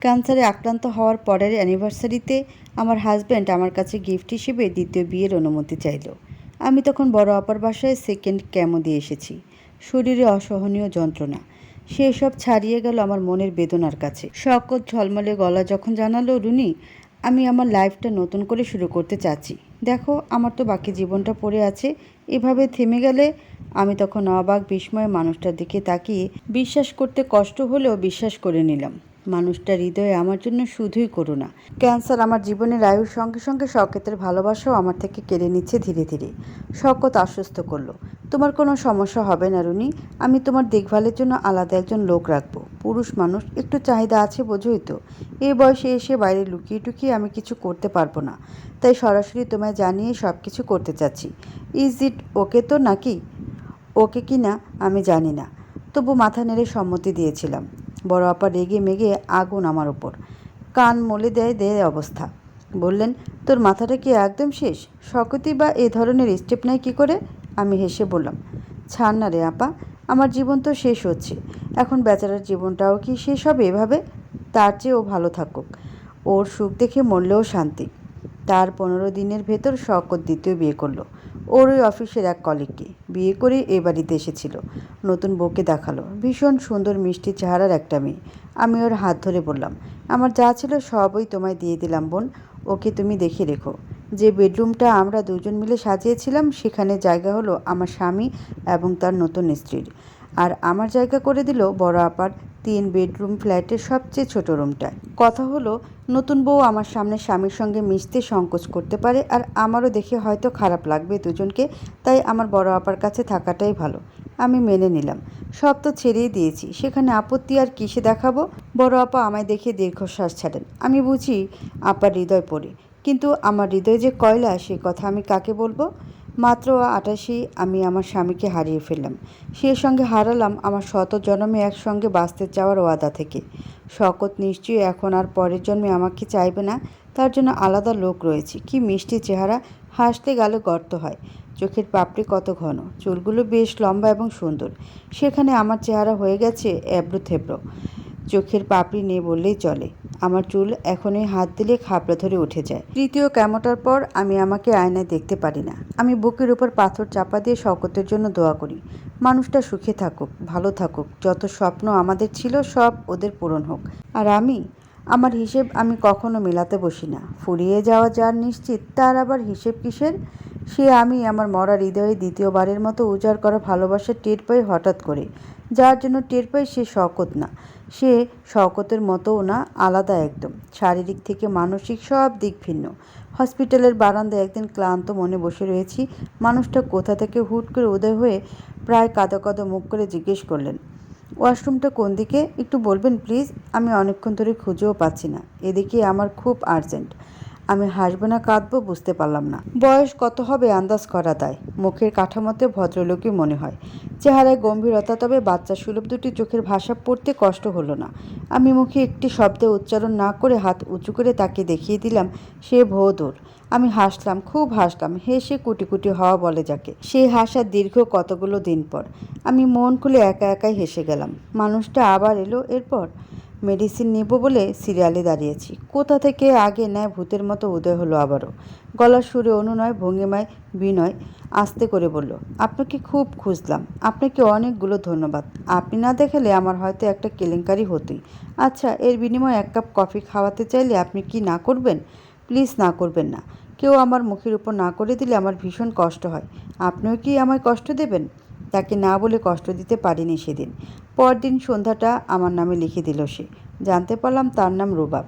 ক্যান্সারে আক্রান্ত হওয়ার পরের অ্যানিভার্সারিতে আমার হাজব্যান্ড আমার কাছে গিফট হিসেবে দ্বিতীয় বিয়ের অনুমতি চাইলো। আমি তখন বড় আপার বাসায় সেকেন্ড ক্যামো দিয়ে এসেছি। শরীরে অসহনীয় যন্ত্রণা। সেসব ছাড়িয়ে গেল আমার মনের বেদনার কাছে। শকত, ঝলমলে গলা যখন জানালো, রুনি, আমি আমার লাইফটা নতুন করে শুরু করতে চাচ্ছি। দেখো, আমার তো বাকি জীবনটা পড়ে আছে। এভাবে থেমে গেলে? আমি তখন অবাক বিস্ময়ে মানুষটার দিকে তাকিয়ে বিশ্বাস করতে কষ্ট হলেও বিশ্বাস করে নিলাম। মানুষটার হৃদয়ে আমার জন্য শুধুই করুণা। ক্যান্সার আমার জীবনের আয়ুর সঙ্গে সঙ্গে শকতের ভালোবাসাও আমার থেকে কেড়ে নিচ্ছে ধীরে ধীরে। শকত আশ্বস্ত করল, তোমার কোনো সমস্যা হবে না রুনি, আমি তোমার দেখভালের জন্য আলাদা একজন লোক রাখব। পুরুষ মানুষ, একটু চাহিদা আছে বোঝোই তো। এই বয়সে এসে বাইরে লুকিয়ে টুকিয়ে আমি কিছু করতে পারব না। তাই সরাসরি তোমায় জানিয়ে সব কিছু করতে চাচ্ছি। ইজ ইট ওকে তো নাকি? ওকে কি না? আমি জানি না। তবু মাথা নেড়ে সম্মতি দিয়েছিলাম। বড় আপা রেগে মেগে আগুন আমার ওপর কান মলে দেয় দেয় অবস্থা। বললেন, তোর মাথাটা কি একদম শেষ? শকতি বা এ ধরনের স্টেপ নেয় কী করে? আমি হেসে বললাম, ছাড় না রে আপা, আমার জীবন তো শেষ হচ্ছে। এখন বেচারার জীবনটাও কি শেষ হবে এভাবে? তার চেয়ে ও ভালো থাকুক। ওর সুখ দেখে মরলেও শান্তি। তার পনেরো দিনের ভেতর শকত দ্বিতীয় বিয়ে করল। ওর ওই অফিসের এক কলিগকে বিয়ে করে এ বাড়িতে এসেছিল। নতুন বউকে দেখাল। ভীষণ সুন্দর মিষ্টি চেহারার একটা মেয়ে। আমি ওর হাত ধরে বললাম, আমার যা ছিল সবই তোমায় দিয়ে দিলাম বোন। ওকে তুমি দেখে রেখো। যে বেডরুমটা আমরা দুজন মিলে সাজিয়েছিলাম, সেখানে জায়গা হলো আমার স্বামী এবং তার নতুন স্ত্রীর। আর আমার জায়গা করে দিল বড় আপার তিন বেডরুম ফ্ল্যাটের সবচেয়ে ছোট রুমটায় কথা হলো, নতুন বউ আমার সামনে স্বামীর সঙ্গে মিশতে সংকোচ করতে পারে আর আমারও দেখে হয়তো খারাপ লাগবে দুজনকে, তাই আমার বড় আপার কাছে থাকাটাই ভালো। আমি মেনে নিলাম। সব তো ছেড়েই দিয়েছি। সেখানে আপত্তি আর কিসে দেখাবো? বড় আপা আমায় দেখে দীর্ঘশ্বাস ছাড়েন। আমি বুঝি আপার হৃদয় পড়ে। কিন্তু আমার হৃদয় যে কয়লা, সে কথা আমি কাকে বলব? মাত্র আটাশি আমি আমার স্বামীকে হারিয়ে ফেললাম। সে সঙ্গে হারালাম আমার শত জন্মে একসঙ্গে বাঁচতে চাওয়ার ওয়াদা থেকে। শকত নিশ্চয়ই এখন আর পরের জন্মে আমাকে চাইবে না, তার জন্য আলাদা লোক রয়েছে। কি মিষ্টি চেহারা, হাসতে গেলে গর্ত হয়। চোখের পাপড়ি কত ঘন, চুলগুলো বেশ লম্বা এবং সুন্দর। সেখানে আমার চেহারা হয়ে গেছে এবড়ো থেবড়ো চোখের পাপড়ি নেই বললেই চলে। আমার চুল এখনই হাত দিলে খাপড়া ধরে উঠে যায়। তৃতীয় ক্যামোটার পর আমি আমাকে আয়নায় দেখতে পারি না। আমি বুকের উপর পাথর চাপা দিয়ে শকতের জন্য দোয়া করি। মানুষটা সুখে থাকুক, ভালো থাকুক, যত স্বপ্ন আমাদের ছিল সব ওদের পূরণ হোক। আর আমি, আমার হিসেব আমি কখনো মেলাতে বসি না। ফুরিয়ে যাওয়া যার নিশ্চিত, তার আবার হিসেব কিসের? সে আমি আমার মরা হৃদয়ে দ্বিতীয়বারের মতো উজাড় করা ভালোবাসা টের পাই হঠাৎ করে। যার জন্য টের পাই সে শকত না। সে শওকতের মতোও না, আলাদা একদম। শারীরিক থেকে মানসিক সব দিক ভিন্ন। হসপিটালের বারান্দায় একদিন ক্লান্ত মনে বসে রয়েছি। মানুষটা কোথা থেকে হুট করে উদয় হয়ে প্রায় কাদা কাদা মুখ করে জিজ্ঞেস করলেন, ওয়াশরুমটা কোন দিকে? একটু বলবেন প্লিজ? আমি অনেকক্ষণ ধরে খুঁজেও পাচ্ছি না। এদিকে আমার খুব আর্জেন্ট। আমি হাসবো না, কাঁদবো, বুঝতে পারলাম না। বয়স কত হবে আন্দাজ করা দেয়। মুখের কাঠামোতে ভদ্রলোকই মনে হয়। চেহারায় গম্ভীরতা, তবে বাচ্চা সুলভ দুটি চোখের ভাষা পড়তে কষ্ট হলো না। আমি মুখে একটি শব্দে উচ্চারণ না করে হাত উঁচু করে তাকে দেখিয়ে দিলাম, সে ভোদর। আমি হাসলাম, খুব হাসলাম, হেসে কুটি কুটি হওয়া বলে যাকে। সেই হাসার দীর্ঘ কতগুলো দিন পর। আমি মন খুলে একা একাই হেসে গেলাম। মানুষটা আবার এলো, এরপর? মেডিসিন নেব বলে সিরিয়ালে দাঁড়িয়েছি। কোথা থেকে আগে নেয় ভূতের মতো উদয় হলো আবারও। গলার সুরে অনুনয়, ভঙ্গিমায় বিনয় আস্তে করে বলল, আপনাকে খুব খুঁজলাম। আপনাকে অনেকগুলো ধন্যবাদ। আপনি না দেখালে আমার হয়তো একটা কেলেঙ্কারি হতোই। আচ্ছা এর বিনিময়ে এক কাপ কফি খাওয়াতে চাইলে আপনি কি না করবেন? প্লিজ না করবেন না। কেউ আমার মুখের উপর না করে দিলে আমার ভীষণ কষ্ট হয়। আপনিও কি আমায় কষ্ট দেবেন? তাকে না বলে কষ্ট দিতে পারিনি সেদিন। পরদিন সন্ধ্যাটা আমার নামে লিখে দিল সে। জানতে পারলাম তার নাম রুবাব।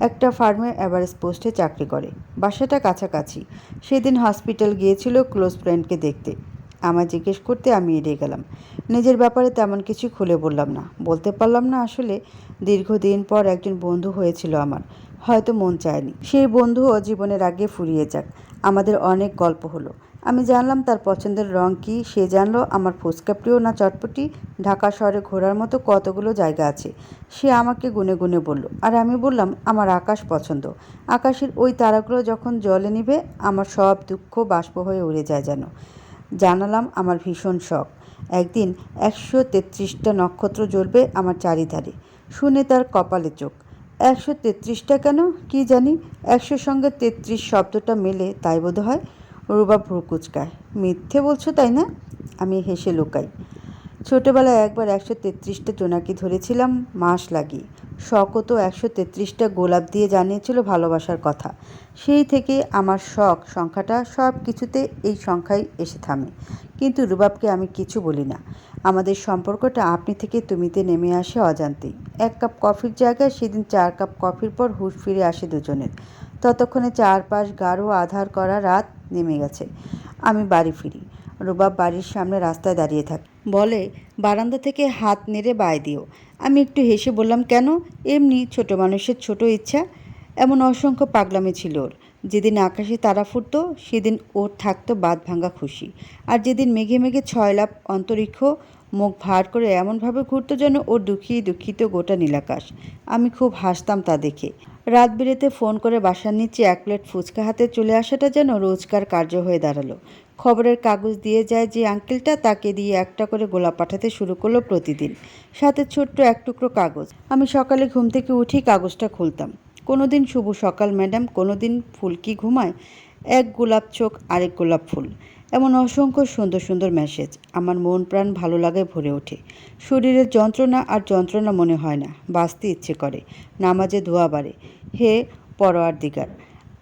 একটা ফার্মে অ্যাভারেজ পোস্টে চাকরি করে। বাসাটা কাছাকাছি। সেদিন হসপিটাল গিয়েছিল ক্লোজ ফ্রেন্ডকে দেখতে। আমায় জিজ্ঞেস করতে আমি এড়িয়ে গেলাম। নিজের ব্যাপারে তেমন কিছু খুলে বললাম না। বলতে পারলাম না আসলে দীর্ঘদিন পর একজন বন্ধু হয়েছিল আমার। হয়তো মন চায়নি। সেই বন্ধুও জীবনের আগে ফুরিয়ে যাক। আমাদের অনেক গল্প হলো। আমি জানলাম তার পছন্দের রং কি, সে জানলো আমার ফুচকা প্রিয় না চটপটি। ঢাকা শহরে ঘোরার মতো কতগুলো জায়গা আছে? সে আমাকে গুনে গুনে বলল, আর আমি বললাম, আমার আকাশ পছন্দ। আকাশের ওই তারাগুলো যখন জলে নিবে, আমার সব দুঃখ বাষ্প হয়ে উড়ে যায় যেন। জানালাম, আমার ভীষণ শখ। একদিন একশো তেত্রিশটা নক্ষত্র জ্বলবে আমার চারিধারে। শুনে তার কপালে চোখ। একশো তেত্রিশটা কেন? কি জানি? একশোর সঙ্গে তেত্রিশ শব্দটা মেলে, তাই বোধ হয় রুবা ভ্রুকুচকায়। মিথ্যে বলছো তাই না? আমি হেসে লুকাই। ছোটোবেলায় একবার একশো তেত্রিশটা জোনাকি ধরেছিলাম, মাস লাগিয়ে শখও তো একশো তেত্রিশটা গোলাপ দিয়ে জানিয়েছিল ভালোবাসার কথা। সেই থেকে আমার শখ, সংখ্যাটা সব কিছুতে এই সংখ্যায় এসে থামে। কিন্তু রুবাবকে আমি কিছু বলি না। আমাদের সম্পর্কটা আপনি থেকে তুমিতে নেমে আসে অজান্তেই। এক কাপ কফির জায়গায় সেদিন চার কাপ কফির পর হুঁশ ফিরে আসে দুজনের। ততক্ষণে চারপাশ গাঢ় আধার করা রাত নেমে গেছে। আমি বাড়ি ফিরি। রুবাব বাড়ির সামনে রাস্তায় দাঁড়িয়ে থাকে। বলে, বারান্দা থেকে হাত নেড়ে বায় দিও। আমি একটু হেসে বললাম, কেন? এমনি ছোট মানুষের ছোট ইচ্ছা। এমন অসংখ্য পাগলামি ছিল ওর। যেদিন আকাশে তারা ফুটতো, সেদিন ওর থাকতো বাদ ভাঙা খুশি। আর যেদিন মেঘে মেঘে ছয় লাভ অন্তরিক্ষ, মুখ ভার করে এমনভাবে ঘুরত যেন ওর দুঃখী দুঃখিত গোটা নীলাকাশ। আমি খুব হাসতাম তা দেখে। রাত বিরেতে ফোন করে বাসার নিচে এক প্লেট ফুচকা হাতে চলে আসাটা যেন রোজকার কার্য হয়ে দাঁড়াল। খবরের কাগজ দিয়ে যায় যে আঙ্কেলটা তাকে দিয়ে একটা করে গোলাপ পাঠাতে শুরু করল প্রতিদিন। সাথে ছোট্ট এক টুকরো কাগজ। আমি সকালে ঘুম থেকে উঠেই কাগজটা খুলতাম। কোনো দিন শুভ সকাল, ম্যাডাম। কোনো দিন ফুল কি ঘুমায়? এক গোলাপ চোখ, আরেক গোলাপ ফুল। এমন অসংখ্য সুন্দর সুন্দর মেসেজ আমার মন প্রাণ ভালো লাগায় ভরে ওঠে। শরীরের যন্ত্রণা আর যন্ত্রণা মনে হয় না। বাঁচতে ইচ্ছে করে। নামাজে ধোয়া বাড়ে। হে পরোয়ার দিগার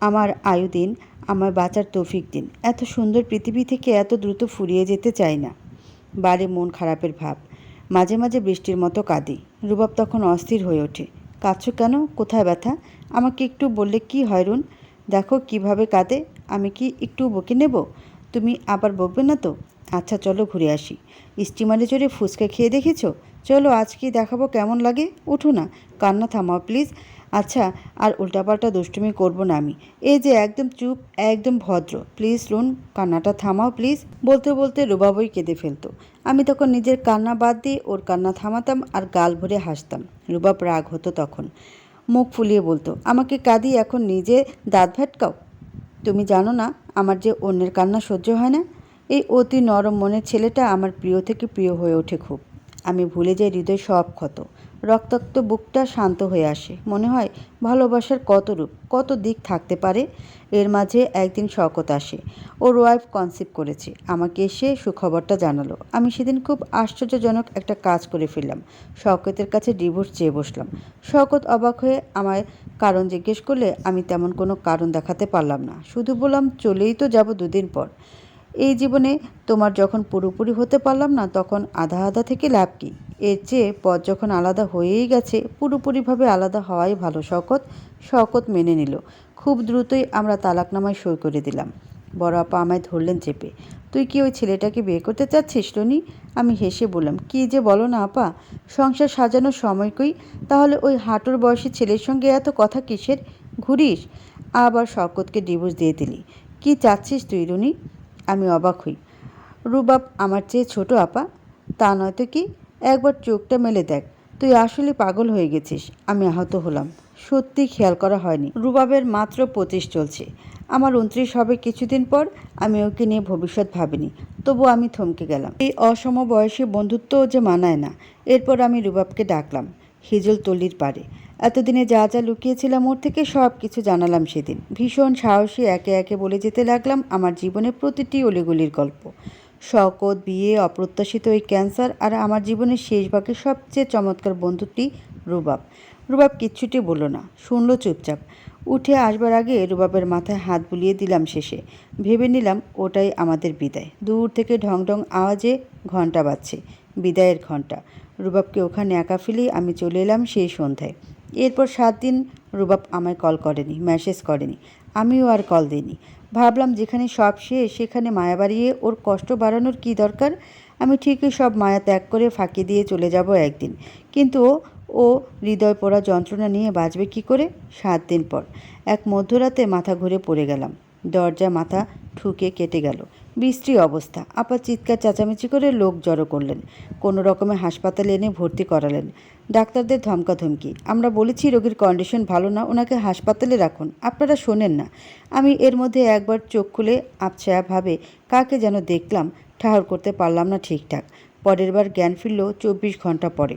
আমার আয়ু দিন আমার বাঁচার তৌফিক দিন। এত সুন্দর পৃথিবী থেকে এত দ্রুত ফুরিয়ে যেতে চাই না। বাড়ে মন খারাপের ভাব। মাঝে মাঝে বৃষ্টির মতো কাঁদি। রুবাব তখন অস্থির হয়ে ওঠে। কাঁদছো কেন? কোথায় ব্যথা? আমাকে একটু বললে কি হয় রুন? দেখো কীভাবে কাঁদে। আমি কি একটু বকে নেব? তুমি আবার বকবে না তো? আচ্ছা চলো ঘুরে আসি। স্টিমারে চড়ে ফুচকা খেয়ে দেখেছ? চলো আজকে দেখাবো কেমন লাগে। উঠো না। কান্না থামাও, প্লিজ। আচ্ছা আর উল্টাপাল্টা দুষ্টুমি করব না আমি। এই যে একদম চুপ, একদম ভদ্র। প্লিজ রুন, কান্নাটা থামাও প্লিজ। বলতে বলতে রুবাবই কেঁদে ফেলতো। আমি তখন নিজের কান্না বাদ দিয়ে ওর কান্না থামাতাম আর গাল ভরে হাসতাম। রুবাব রাগ হতো তখন। মুখ ফুলিয়ে বলতো, আমাকে কাঁদি এখন নিজে, দাঁত ভেটকাও। তুমি জানো না, আমার যে অন্যের কান্না সহ্য হয় না? এই অতি নরম মনের ছেলেটা আমার প্রিয় থেকে প্রিয় হয়ে ওঠে খুব। আমি ভুলে যাই হৃদয় সব ক্ষত। রক্তাক্ত বুকটা শান্ত হয়ে আসে। মনে হয় ভালোবাসার কত রূপ, কত দিক থাকতে পারে? এর মাঝে একদিন শকত আসে। ওর ওয়াইফ কনসিভ করেছে। আমাকে এসে সুখবরটা জানালো। আমি সেদিন খুব আশ্চর্যজনক একটা কাজ করে ফেললাম। শকতের কাছে ডিভোর্স চেয়ে বসলাম। শকত অবাক হয়ে আমায় কারণ জিজ্ঞেস করলে আমি তেমন কোনো কারণ দেখাতে পারলাম না। শুধু বললাম, চলেই তো যাব দুদিন পর। এই জীবনে তোমার যখন পুরোপুরি হতে পারলাম না, তখন আধা আধা থেকে লাভ কি? এর চেয়ে পথ যখন আলাদা হয়েই গেছে, পুরোপুরিভাবে আলাদা হওয়াই ভালো শকত। শকত মেনে নিল। খুব দ্রুতই আমরা তালাকনামায় সই করে দিলাম। বড় আপা আমায় ধরলেন চেপে। তুই কি ওই ছেলেটাকে বিয়ে করতে চাচ্ছিস, টনি? আমি হেসে বললাম, কি যে বলো না আপা, সংসার সাজানোর সময় কই? তাহলে ওই হাঁটুর বয়সী ছেলের সঙ্গে এত কথা কিসের? ঘুরিস? আবার শকতকে ডিভোর্স দিয়ে দিলি। কি চাচ্ছিস তুই, রুনি? আমি অবাক হই। রুবাব, আমার চেয়ে ছোট আপা? তা নয়তো কি? একবার চোখটা মেলে দেখ। তুই আসলে পাগল হয়ে গেছিস। আমি আহত হলাম। সত্যি খেয়াল করা হয়নি। রুবাবের মাত্র পঁচিশ চলছে। আমার উনত্রিশ হবে কিছুদিন পর। আমি ওকে নিয়ে ভবিষ্যৎ ভাবিনি। তবু আমি থমকে গেলাম। এই অসম বয়সী বন্ধুত্বও যে মানায় না। এরপর আমি রুবাবকে ডাকলাম। হিজল তলির পারে। এতদিনে যা যা লুকিয়েছিলাম ওর থেকে সব কিছু জানালাম সেদিন। ভীষণ সাহসী একে একে বলে যেতে লাগলাম আমার জীবনের প্রতিটি অলিগলির গল্প। শকত, বিয়ে, অপ্রত্যাশিত ওই ক্যান্সার আর আমার জীবনের শেষ ভাগের সবচেয়ে চমৎকার বন্ধুটি রুবাব। রুবাব কিচ্ছুটি বলল না, শুনল চুপচাপ। উঠে আসবার আগে রুবাবের মাথায় হাত বুলিয়ে দিলাম শেষে। ভেবে নিলাম ওটাই আমাদের বিদায়। দূর থেকে ঢং ঢং আওয়াজে ঘণ্টা বাজছে, বিদায়ের ঘণ্টা রুবাবকে ওখানে একা ফেলেই আমি চলে এলাম সেই সন্ধ্যায়। এরপর সাত দিন রুবাব আমায় কল করেনি, মেসেজ করেনি। আমিও আর কল দিইনি। ভাবলাম যেখানে সব শেষ, সেখানে মায়া বাড়িয়ে ওর কষ্ট বাড়ানোর কী দরকার? আমি ঠিকই সব মায়া ত্যাগ করে ফাঁকি দিয়ে চলে যাব একদিন। কিন্তু ও ও হৃদয় পোড়া যন্ত্রণা নিয়ে বাঁচবে কি করে? সাত দিন পর। এক মধ্যরাতে মাথা ঘুরে পড়ে গেলাম। দরজা মাথা ঠুকে কেটে গেল। বিশ্রী অবস্থা। আপা চিৎকার চেঁচামেচি করে লোক জড়ো করলেন। কোনো রকমে হাসপাতালে এনে ভর্তি করালেন। ডাক্তারদের ধমকাধমকি। আমরা বলেছি, রোগীর কন্ডিশন ভালো না, ওনাকে হাসপাতালে রাখুন। আপনারা শোনেন না। আমি এর মধ্যে একবার চোখ খুলে আবছায়াভাবে কাকে যেন দেখলাম, ঠাহর করতে পারলাম না ঠিকঠাক। পরের বার জ্ঞান ফিরল চব্বিশ ঘণ্টা পরে।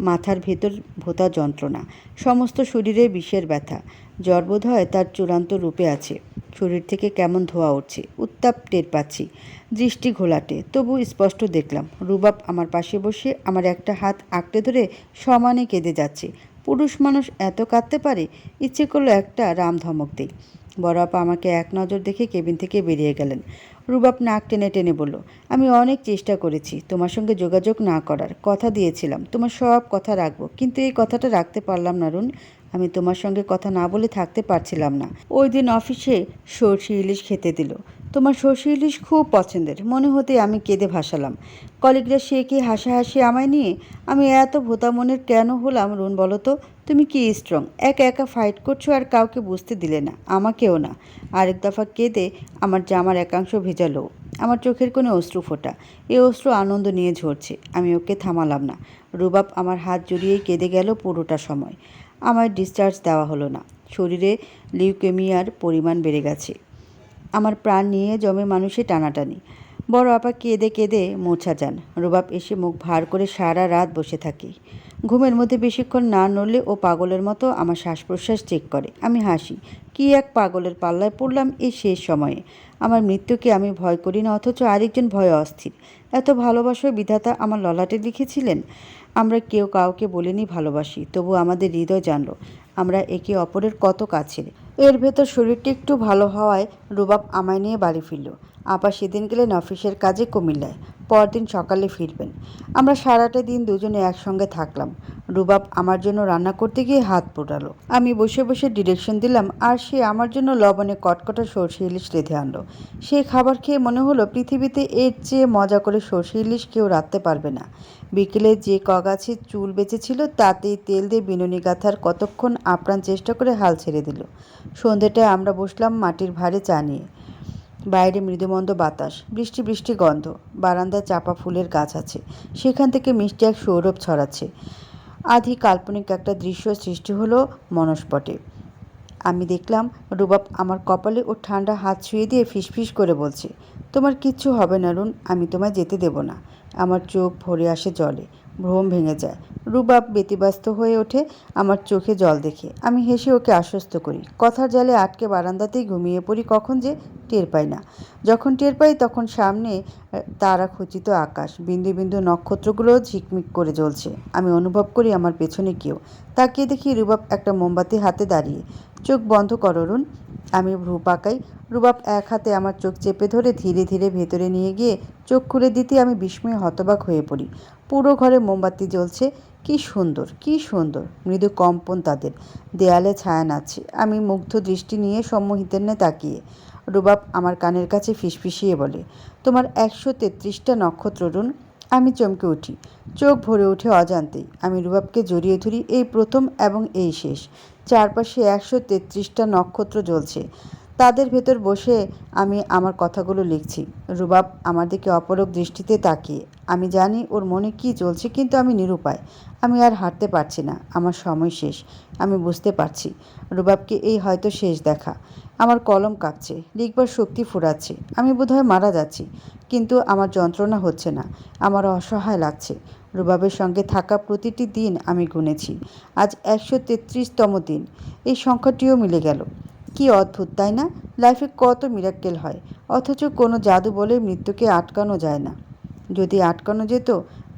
মাথার ভেতর ভোতা যন্ত্রণা। সমস্ত শরীরে বিষের ব্যথা। জ্বর হয় তার চূড়ান্ত রূপে আছে। শরীর থেকে কেমন ধোয়া উঠছে? উত্তাপ টের পাচ্ছি। দৃষ্টি ঘোলাটে। তবু স্পষ্ট দেখলাম, রুবাব আমার পাশে বসে আমার একটা হাত আঁকড়ে ধরে সমানে কেঁদে যাচ্ছে। পুরুষ মানুষ এত কাঁদতে পারে? ইচ্ছে করল একটা রাম ধমক দেই। বড় আপা আমাকে এক নজর দেখে কেবিন থেকে বেরিয়ে গেলেন। রুবাব নাক টেনে টেনে বলল, আমি অনেক চেষ্টা করেছি, তোমার সঙ্গে যোগাযোগ না করার। কথা দিয়েছিলাম, তোমার সব কথা রাখব। কিন্তু এই কথাটা রাখতে পারলাম না রুন। আমি তোমার সঙ্গে কথা না বলে থাকতে পারছিলাম না। ওই দিন অফিসে সর্ষে ইলিশ খেতে দিল। তোমার সর্ষে ইলিশ খুব পছন্দের, মনে হতে আমি কেঁদে ভাসালাম। কলিগরা সে কি হাসাহাসি আমায় নিয়ে? আমি এত ভোতা মনের কেন হলাম রুন বলো তো? তুমি কি স্ট্রং একা একা ফাইট করছ আর কাউকে বুঝতে দিলে না, আমাকেও না। আরেক দফা কেঁদে আমার জামার একাংশ ভেজালো আমার চোখের কোনো অশ্রু ফোটা। এ অশ্রু আনন্দ নিয়ে ঝরছে। আমি ওকে থামালাম না। রুবাব আমার হাত জড়িয়েই কেঁদে গেল পুরোটা সময়। আমায় ডিসচার্জ দেওয়া হলো না। শরীরে লিউকেমিয়ার পরিমাণ বেড়ে গেছে। আমার প্রাণ নিয়ে জমে মানুষে টানাটানি। বড় আপা কেঁদে কেঁদে মোছা যান। রুবাব এসে মুখ ভার করে সারা রাত বসে থাকি। ঘুমের মধ্যে বেশিক্ষণ না নড়লে ও পাগলের মতো আমার শ্বাস প্রশ্বাস চেক করে। আমি হাসি। কি এক পাগলের পাল্লায় পড়লাম এই শেষ সময়ে। আমার মৃত্যুকে আমি ভয় করি না, অথচ আরেকজন ভয়ে অস্থির। এত ভালোবাসার বিধাতা আমার ললাটে লিখেছিলেন, আমরা কেউ কাউকে বলিনি ভালোবাসি, তবু আমাদের হৃদয় জানলো, আমরা একে অপরের কত কাছের। এর ভেতর শরীরটি একটু ভালো হওয়ায় রুবাব আমায় নিয়ে বাড়ি ফিরল। আপা সেদিন গেলেন অফিসের কাজে কুমিল্লায়। পরদিন সকালে ফিরবেন। আমরা সারাটা দিন দুজনে একসঙ্গে থাকলাম। রুবাব আমার জন্য রান্না করতে গিয়ে হাত পোড়ালো আমি বসে বসে ডিরেকশন দিলাম আর সে আমার জন্য লবণে কটকটা সর্ষে ইলিশ রেঁধে আনলো। সেই খাবার খেয়ে মনে হলো পৃথিবীতে এর চেয়ে মজা করে সর্ষে ইলিশ কেউ রাখতে পারবে না। বিকেলে যে কগাছে চুল বেঁচেছিল, তাতেই তেল দিয়ে বিনুনি গাথার কতক্ষণ আপ্রাণ চেষ্টা করে হাল ছেড়ে দিল। সন্ধ্যেটায় আমরা বসলাম মাটির ভারে চা নিয়ে। বাইরে মৃদুমন্দ বাতাস, বৃষ্টি বৃষ্টি গন্ধ, বারান্দায় চাপা ফুলের গাছ আছে, সেখান থেকে মিষ্টি এক সৌরভ ছড়াচ্ছে। আধি কাল্পনিক একটা দৃশ্য সৃষ্টি হলো মনস্পটে আমি দেখলাম, রুবাব আমার কপালে ও ঠান্ডা হাত ছুঁয়ে দিয়ে ফিসফিস করে বলছে, তোমার কিচ্ছু হবে না রুন, আমি তোমায় যেতে দেব না। আমার চোখ ভরে আসে জলে। ভ্রম ভেঙে যায়। রুবাব ব্যতিব্যস্ত হয়ে ওঠে আমার চোখে জল দেখে। আমি হেসে ওকে আশ্বস্ত করি। কথার জালে আটকে বারান্দাতেই ঘুমিয়ে পড়ি কখন যে টের পাই না। যখন টের পাই তখন সামনে তারা খচিত আকাশ। বিন্দু বিন্দু নক্ষত্রগুলো ঝিকমিক করে জ্বলছে। আমি অনুভব করি আমার পেছনে কেউ। তাকিয়ে দেখি রুবাব একটা মোমবাতি হাতে দাঁড়িয়ে। চোখ বন্ধ করো, রুন। আমি ভ্রু পাকাই রুবাব এক হাতে আমার চোখ চেপে ধরে ধীরে ধীরে ভেতরে নিয়ে গিয়ে চোখ খুলে দিতে আমি বিস্ময়ে হতবাক হয়ে পড়ি। পুরো ঘরে মোমবাতি জ্বলছে। কি সুন্দর কি সুন্দর। মৃদু কম্পন তাদের। দেয়ালে ছায়া নাচছে। আমি মুগ্ধ দৃষ্টি নিয়ে সম্মোহিতেন্নে তাকিয়ে। রুবাব আমার কানের কাছে ফিসফিসিয়ে বলে, তোমার একশো তেত্রিশটা নক্ষত্র, রুন। আমি চমকে উঠি। চোখ ভরে ওঠে অজান্তেই। আমি রুবাবকে জড়িয়ে ধরি, এই প্রথম এবং এই শেষ। চারপাশে একশো তেত্রিশটা নক্ষত্র জ্বলছে। তাদের ভেতর বসে আমি আমার কথাগুলো লিখছি। রুবাব আমার দিকে অপরক দৃষ্টিতে তাকিয়ে। আমি জানি ওর মনে কি চলছে কিন্তু আমি নিরুপায়। আমি আর হাঁটতে পারছি না। আমার সময় শেষ। আমি বুঝতে পারছি। রুবাবকে এই হয়তো শেষ দেখা। আমার কলম কাঁপছে, লিখবার শক্তি ফুরাচ্ছে, আমি বোধহয় মারা যাচ্ছি, কিন্তু আমার যন্ত্রণা হচ্ছে না, আমার অসহায় লাগছে। রুবাবের সঙ্গে থাকা প্রতিটি দিন আমি গুনেছি, আজ একশো তেত্রিশতম দিন, এই সংখ্যাটিও মিলে গেল। কি অদ্ভুত, তাই না? লাইফে কত মিরাক্কেল হয়, অথচ কোনো জাদু বলে মৃত্যুকে আটকানো যায় না। যদি আটকানো যেত,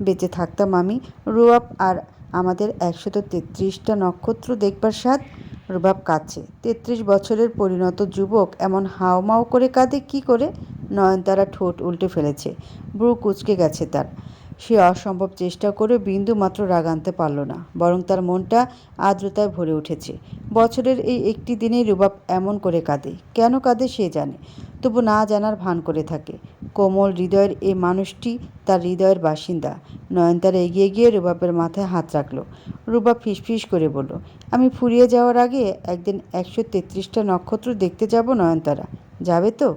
বেঁচে থাকতাম আমি, রুবাব আর আমাদের একশত তেত্রিশটা নক্ষত্র দেখবার স্বাদ? রুবাব কাছে তেত্রিশ বছরের পরিণত যুবক এমন হাওমাও করে কাঁদে, কি করে? নয়নতারা ঠোঁট উল্টে ফেলেছে। ব্রু কুচকে গেছে তার। সে অসম্ভব চেষ্টা করে বিন্দু মাত্র রাগ আনতে পারল না, বরং তার মনটা আর্দ্রতায় ভরে উঠেছে। বছরের এই একটি দিনেই রুবাব এমন করে কাঁদে। কেন কাঁদে সে জানে। তবু না জানার ভান করে থাকে। কোমল হৃদয়ের এই মানুষটি তার হৃদয়ের বাসিন্দা। নয়নতারা এগিয়ে গিয়ে রুবাবের মাথায় হাত রাখল। রুবাব ফিসফিস করে বলল, আমি ফুরিয়ে যাওয়ার আগে একদিন একশো তেত্রিশটা নক্ষত্র দেখতে যাব নয়নতারা। যাবে তো?